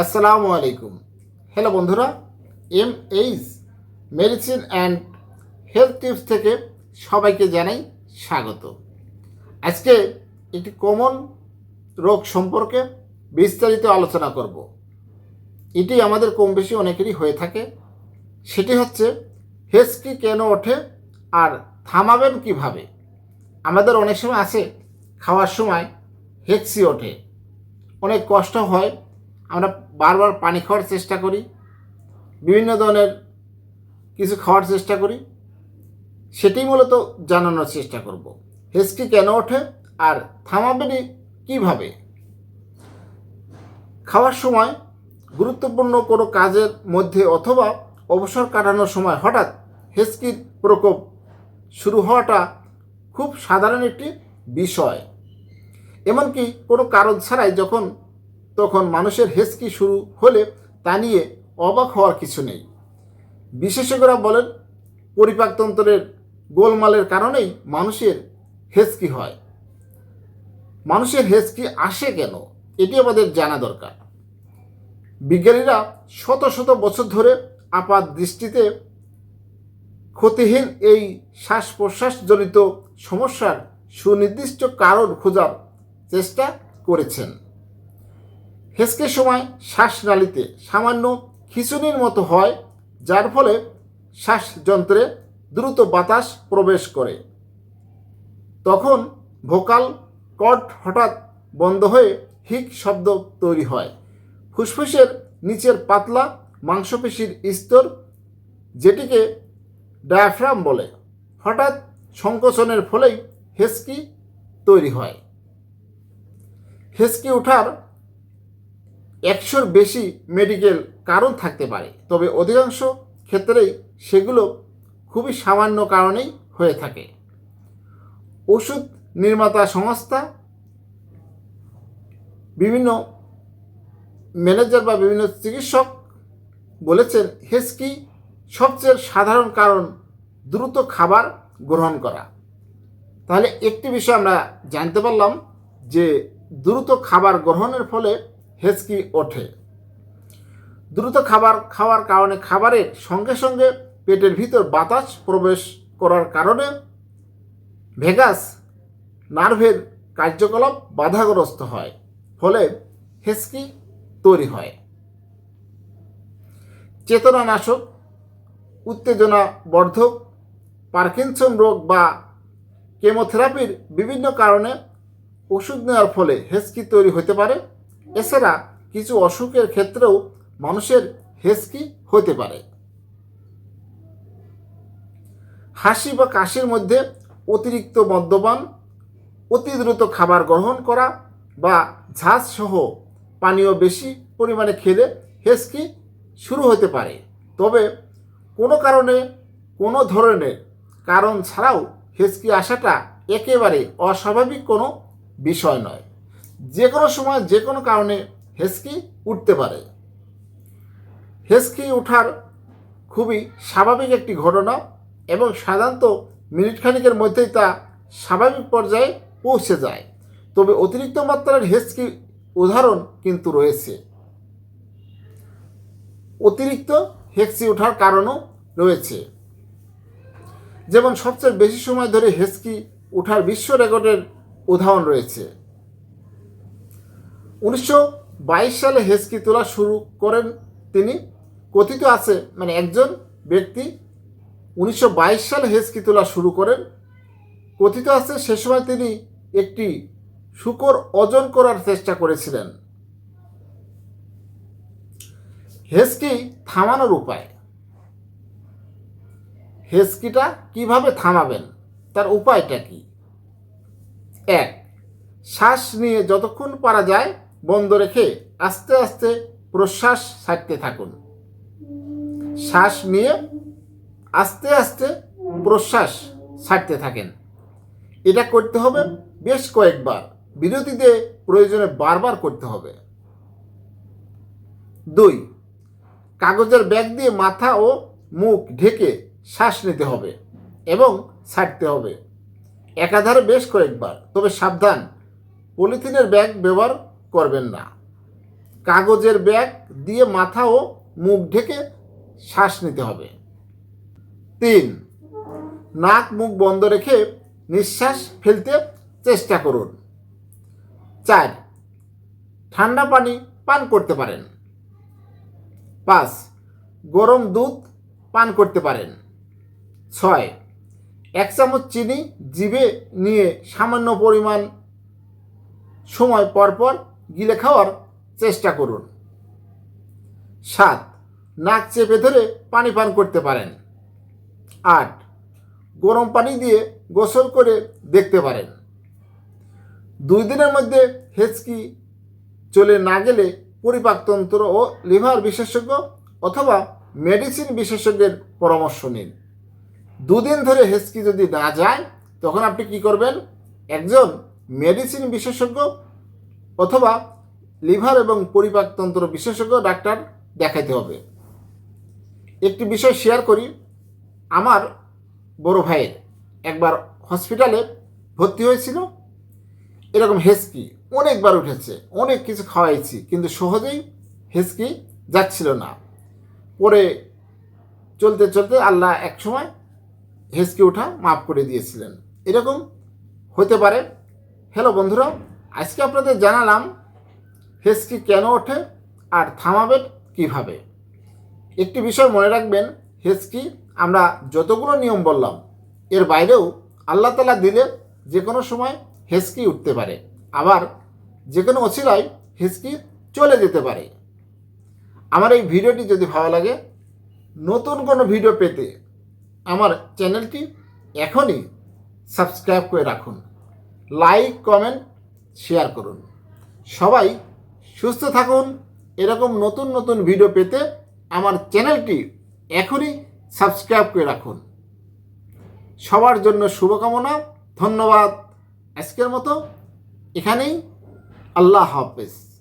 আসসালামু আলাইকুম। হ্যালো বন্ধুরা M H medicine and health tips থেকে সবাইকে জানাই স্বাগত। আজকে একটি কমন রোগ সম্পর্কে বিস্তারিত আলোচনা করব। এটি আমাদের কম বেশি অনেকেরই হয়ে থাকে। সেটি হচ্ছে হেসকি কেন ওঠে আর থামাবেন কীভাবে? আমাদের অনেক সময় আছে, খাওয়ার সময় হেক্সি ওঠে। অনেক কষ্ট হয় আমরা বারবার পানি খাওয়ার চেষ্টা করি, বিভিন্ন ধরনের কিছু খাওয়ার চেষ্টা করি সেটি মূলত জানানোর চেষ্টা করব। হেসকি কেন ওঠে আর থামাবেনি কীভাবে? খাওয়ার সময় গুরুত্বপূর্ণ কোনো কাজের মধ্যে অথবা অবসর কাটানোর সময় হঠাৎ হেসকির প্রকোপ শুরু হওয়াটা খুব সাধারণ একটি বিষয়। এমনকি কোনো কারণ ছাড়াই যখন তখন মানুষের হেসকি শুরু হলে তা নিয়ে অবাক হওয়ার কিছু নেই। বিশেষজ্ঞরা বলেন পরিপাকতন্ত্রের গোলমালের কারণেই মানুষের হেসকি হয়। মানুষের হেসকি আসে কেন? এটি আমাদের জানা দরকার। বিজ্ঞানীরা শত শত বছর ধরে আপাত দৃষ্টিতে ক্ষতিহীন এই শ্বাস প্রশ্বাসজনিত সমস্যার সুনির্দিষ্ট কারণ খোঁজার চেষ্টা করেছেন। হেসকের সময় শ্বাসনালীতে সামান্য খিচুনির মতো হয়, যার ফলে শ্বাসযন্ত্রে দ্রুত বাতাস প্রবেশ করে। তখন ভোকাল কর্ড হঠাৎ বন্ধ হয়ে হিক শব্দ তৈরি হয়। ফুসফুসের নিচের পাতলা মাংসপেশির স্তর, যেটিকে ডায়াফ্রাম বলে, হঠাৎ সংকোচনের ফলেই হেসকি তৈরি হয়। হেসকি ওঠার একশোর বেশি মেডিকেল কারণ থাকতে পারে। তবে অধিকাংশ ক্ষেত্রেই সেগুলো খুবই সামান্য কারণেই হয়ে থাকে। ওষুধ নির্মাতা সংস্থা, বিভিন্ন ম্যানেজার বা বিভিন্ন চিকিৎসক বলেছেন, হেসকি সবচেয়ে সাধারণ কারণ দ্রুত খাবার গ্রহণ করা। তাহলে একটি বিষয় আমরা জানতে পারলাম যে দ্রুত খাবার গ্রহণের ফলে হেঁচকি ওঠে। দ্রুত খাবার খাওয়ার কারণে খাবারের সঙ্গে সঙ্গে পেটের ভিতর বাতাস প্রবেশ করার কারণে ভেগাস নার্ভের কার্যকলাপ বাধাগ্রস্ত হয়, ফলে হেঁচকি তৈরি হয়। চেতনানাশক উত্তেজনা বর্ধক পার্কিনসন রোগ বা কেমোথেরাপির বিভিন্ন কারণে ওষুধ নেওয়ার ফলে হেঁচকি তৈরি হতে পারে। এছাড়া কিছু অসুখের ক্ষেত্রেও মানুষের হেসকি হতে পারে। হাসি বা কাশির মধ্যে অতিরিক্ত মদ্যপান, অতি দ্রুত খাবার গ্রহণ করা বা ঝাঁজ সহ পানীয় বেশি পরিমাণে খেলে হেসকি শুরু হতে পারে। তবে কোনো কারণে কোনো ধরনের কারণ ছাড়াও হেসকি আসাটা একেবারে অস্বাভাবিক কোনো বিষয় নয়। যে কোনো সময় যে কোনো কারণে হেসকি উঠতে পারে। হেসকি ওঠার খুবই স্বাভাবিক একটি ঘটনা এবং সাধারণত মিনিট খানিকের মধ্যেই তা স্বাভাবিক পর্যায়ে পৌঁছে যায়। তবে অতিরিক্ত মাত্রার হেসকি উদাহরণ কিন্তু রয়েছে। অতিরিক্ত হেক্সি ওঠার কারণও রয়েছে। যেমন সবচেয়ে বেশি সময় ধরে হেসকি ওঠার বিশ্ব রেকর্ডের উদাহরণ রয়েছে। উনিশশো বাইশ সালে হেসকি তোলা শুরু করেন তিনি। কথিত আছে মানে একজন ব্যক্তি উনিশশো বাইশ সালে হেসকি তোলা শুরু করেন। কথিত আছে, সে সময় তিনি একটি শুকর ওজন করার চেষ্টা করেছিলেন। হেসকি থামানোর উপায়। হেসকিটা কীভাবে থামাবেন, তার উপায়টা কি? এক, শ্বাস নিয়ে যতক্ষণ পারা যায় বন্ধ রেখে আস্তে আস্তে প্রশ্বাস ছাড়তে থাকুন। শ্বাস নিয়ে আস্তে আস্তে প্রশ্বাস ছাড়তে থাকেন। এটা করতে হবে বেশ কয়েকবার। বিরতিতে প্রয়োজনে বারবার করতে হবে। দুই, কাগজের ব্যাগ দিয়ে মাথা ও মুখ ঢেকে শ্বাস নিতে হবে এবং ছাড়তে হবে। একাধারে বেশ কয়েকবার, তবে সাবধান। পলিথিনের ব্যাগ ব্যবহার করবেন না। কাগজের ব্যাগ দিয়ে মাথা ও মুখ ঢেকে শ্বাস নিতে হবে। তিন, নাক মুখ বন্ধ রেখে নিঃশ্বাস ফেলতে চেষ্টা করুন। চার, ঠান্ডা পানি পান করতে পারেন। পাঁচ, গরম দুধ পান করতে পারেন। ছয়, এক চামচ চিনি জিভে নিয়ে সামান্য পরিমাণ সময় পরপর গিলে খাওয়ার চেষ্টা করুন। সাত, নাক চেপে ধরে পানি পান করতে পারেন। আট, গরম পানি দিয়ে গোসল করে দেখতে পারেন। দুই দিনের মধ্যে হেঁচকি চলে না গেলে পরিপাকতন্ত্র ও লিভার বিশেষজ্ঞ অথবা মেডিসিন বিশেষজ্ঞের পরামর্শ নিন। দুদিন ধরে হেঁচকি যদি না যায়, তখন আপনি কি করবেন? একজন মেডিসিন বিশেষজ্ঞ অথবা লিভার এবং পরিপাকতন্ত্র বিশেষজ্ঞ ডাক্তার দেখাইতে হবে। একটি বিষয় শেয়ার করি, আমার বড় ভাইয়ের। একবার হসপিটালে ভর্তি হয়েছিল। এরকম হেসকি অনেকবার উঠেছে, অনেক কিছু খাওয়াইছি, কিন্তু সহজেই হেসকি যাচ্ছিল না। পরে চলতে চলতে আল্লাহ এক সময় হেসকি ওঠা মাফ করে দিয়েছিলেন। এরকম হতে পারে। হ্যালো বন্ধুরা আজকে আপনাদের জানালাম হেসকি কেন ওঠে আর থামাবেন কীভাবে? একটি বিষয় মনে রাখবেন হেসকি আমরা যতগুলো নিয়ম বললাম, এর বাইরেও আল্লাহ তালা দিলে যে কোনো সময় হেসকি উঠতে পারে। আবার যে কোনো অছিলায় হেসকি চলে যেতে পারে। আমার এই ভিডিওটি যদি ভালো লাগে, নতুন কোনো ভিডিও পেতে আমার চ্যানেলটি এখনই সাবস্ক্রাইব করে রাখুন। লাইক, কমেন্ট শেয়ার করুন। সবাই সুস্থ থাকুন। এরকম নতুন নতুন ভিডিও পেতে আমার চ্যানেলটি এখনই সাবস্ক্রাইব করে রাখুন। সবার জন্য শুভকামনা, ধন্যবাদ। আজকের মতো এখানেই। আল্লাহ হাফেজ।